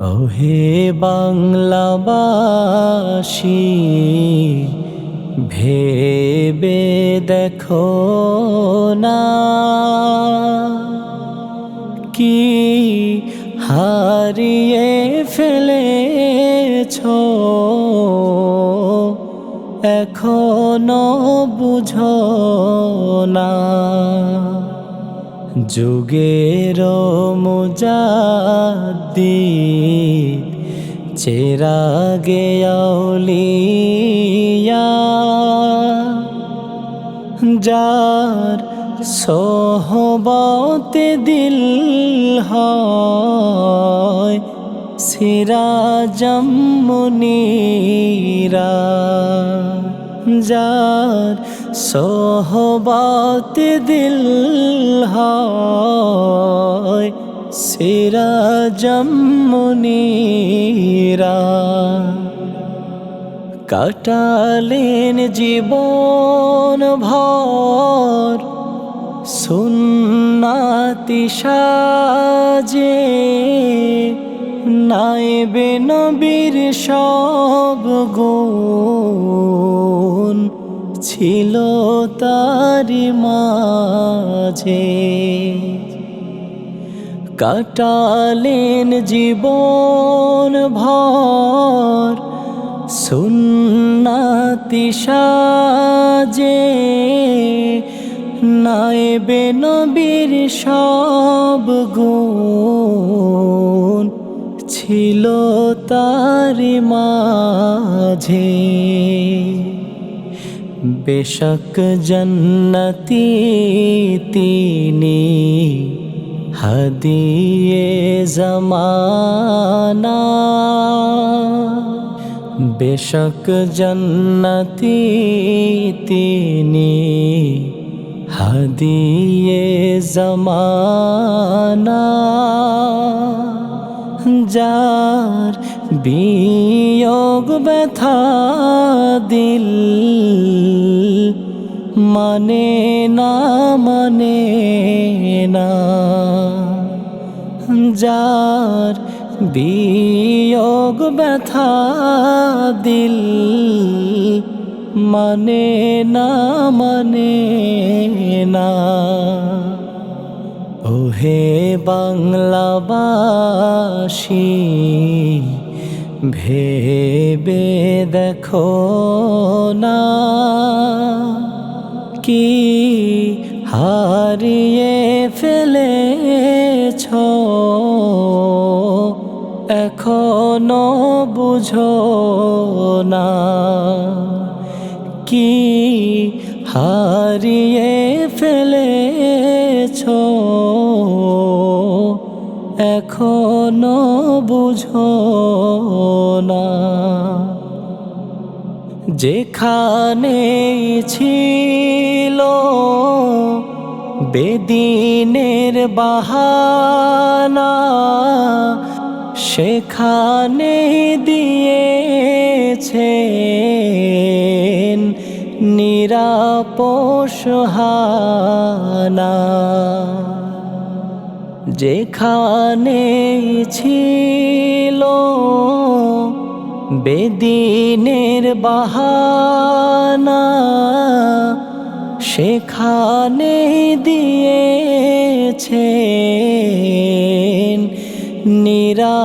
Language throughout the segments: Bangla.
ওহে বাংলাবাসী ভেবে দেখো না কি হারিয়ে ফেলেছ। এখনও বুঝো না। যুগের মুজাদ্দি চেরাগে আউলিয়া যার সোহবতে দিল হয় সিরাজম মুনীরা যার সোহবত দিল হয় সিরাজম মুনীরা কাটালেন জীবন ভর সুন্নাতি সাজে নাইবে নবীর সব গুণ। ছিল তারি মাঝে। কাটালেন জীবন ভর, সুন্নাতি সাজে নাইবে নবীর সব গুণ। ছিল তার মাঝে। বেশক জন্নতি তিনি হদিয়ে জমানা। বেশক জন্নতি তিনি হদিয়ে জমানা। যার বিয়োগ ব্যথা দিল। মানে না মানে না। যার বিয়োগ ব্যথা দিল মানে না মানে না। ওহে বাংলাবাসী ভেবে দেখো না কি হারিয়ে ফেলেছ? এখনও বুঝো না কি হারিয়ে ফেলেছ? এখনও বুঝো না। যেখানে ছিল বেদিনের বাহানা সেখানে দিয়েছেন নিরাপোষহানা যেখানে ছিল বেদিনের বাহানা সেখানে দিয়েছেন নিরাপোষহানা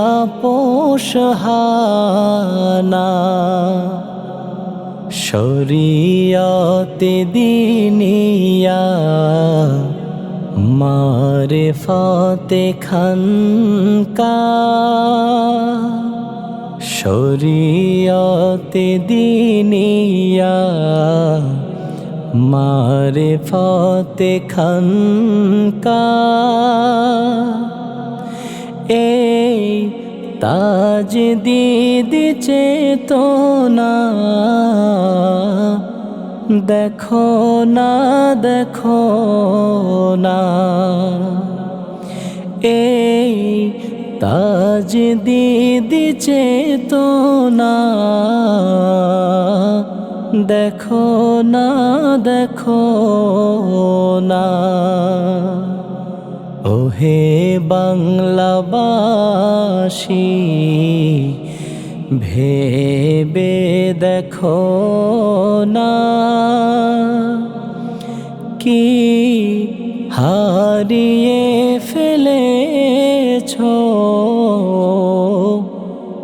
শরিয়তে দিনিয়া মারে ফাতে খানকা শরিয়তে দিনিয়া মারে ফাতে খানকা এই তাজ দিদি চেতনা দেখো না দেখো না। এই তাজ দিদি চেতনা। দেখো না দেখো না। ওহে বাংলাবাসী ভেবে দেখো না কি হারিয়ে ফেলেছ?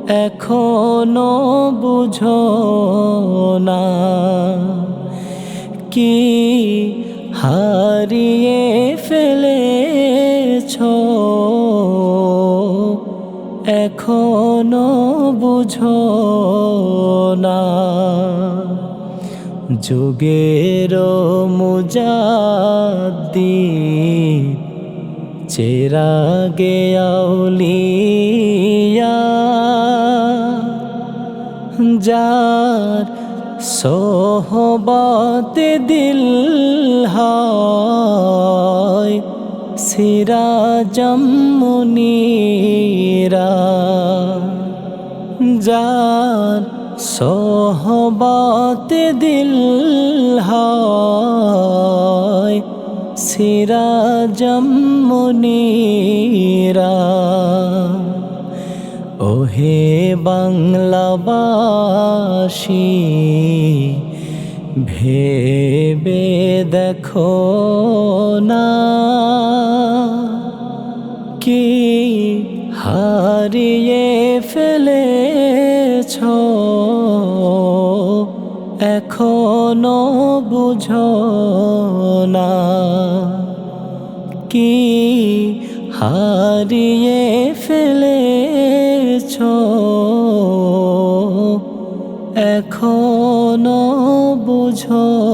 এখনও বুঝো না কি হারিয়ে ফেলেছ? এখনও বুঝো না। যুগের মুজাদ্দি চেরাগে আউলিয়া যার সোহবত দিল হয় সিরাজম মুনীরা যার সোহবত দিল হয় সিরাজম মুনীরা ওহে বাংলাবাসী ভেবে দেখো না। কি হারিয়ে ফেলেছ? এখনও বুঝো না কি হারিয়ে ফেলেছ? এখনও বুঝো